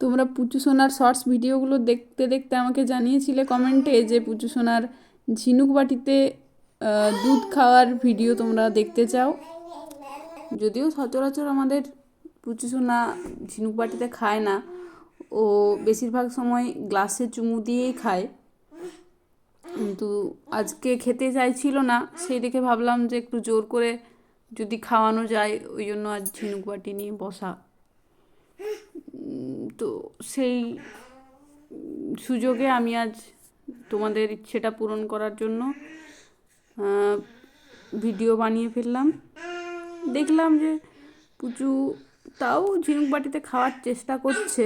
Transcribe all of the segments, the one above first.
তোমরা পুচু সোনার শর্টস ভিডিওগুলো দেখতে দেখতে আমাকে জানিয়েছিলে কমেন্টে যে পুচু সোনার ঝিনুক বাটিতে দুধ খাওয়ার ভিডিও তোমরা দেখতে চাও। যদিও সচরাচর আমাদের পুচু সোনা ঝিনুক বাটিতে খায় না, ও বেশিরভাগ সময় গ্লাসে চুমু দিয়েই খায়। কিন্তু আজকে খেতে চাইছিল না, সেই দেখে ভাবলাম যে একটু জোর করে যদি খাওয়ানো যায়, ওই জন্য আজ ঝিনুক বাটি নিয়ে বসা। সেই সুযোগে আমি আজ তোমাদের ইচ্ছেটা পূরণ করার জন্য ভিডিও বানিয়ে ফেললাম। দেখলাম যে পুচু তাও ঝিনুক বাটিতে খাওয়ার চেষ্টা করছে,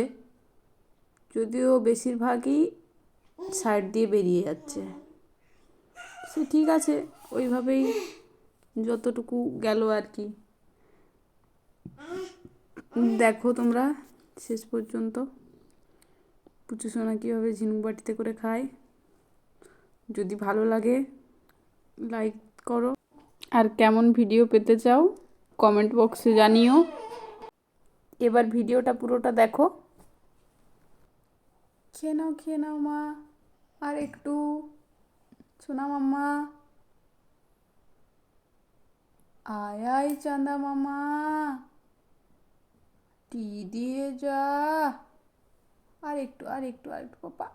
যদিও বেশিরভাগই সাইড দিয়ে বেরিয়ে যাচ্ছে। সে ঠিক আছে, ওইভাবেই যতটুকু গেল আর কি। দেখো তোমরা, শেষ পর্যন্ত। পুচু সোনা কীভাবে ঝিনুক বাটিতে করে খায়? যদি ভালো লাগে লাইক করো। আর কেমন ভিডিও পেতে চাও কমেন্ট বক্সে জানিও। এবার ভিডিওটা পুরোটা দেখো। খেয়ে নাও খেয়ে নাও মা। আর একটু সোনা মাম্মা। আয় আয় চাঁদা মামা টি দিয়ে যা। আর একটু আর একটু আর একটু পাপা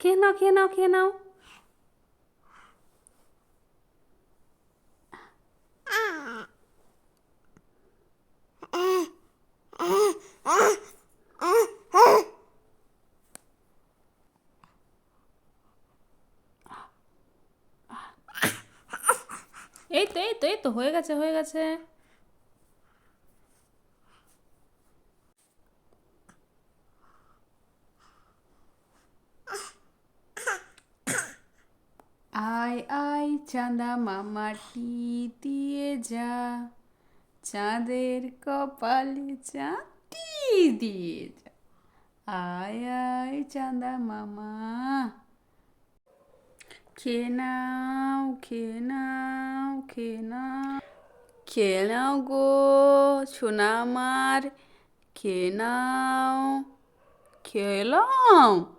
খেয়ে নাও খেয়ে নাও খেয়ে নাও। এই তো এই তো এই তো, হয়ে গেছে হয়ে গেছে। আয় আয় চাঁদা মামাটি, দিয়ে যা। চাঁদের কপালে চাঁদি দিয়ে যা। আয় আয় চাঁদা মামা। খেয়ে নাও খেয়ে নাও গো সোনা আমার খেয়ে নাও খেলাম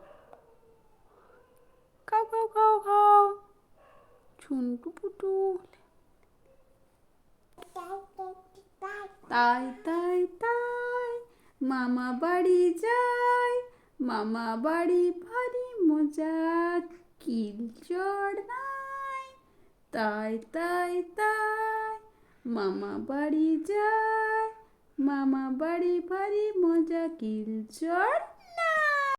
ঝুন্টু পুটু তাই তাই তাই, মামা বাড়ি যাই, মামা বাড়ি ভারী মজা কিল নাই। তাই তাই তাই, মামা বাড়ি যাই, মামা বাড়ি ভারী মজা কিল চড়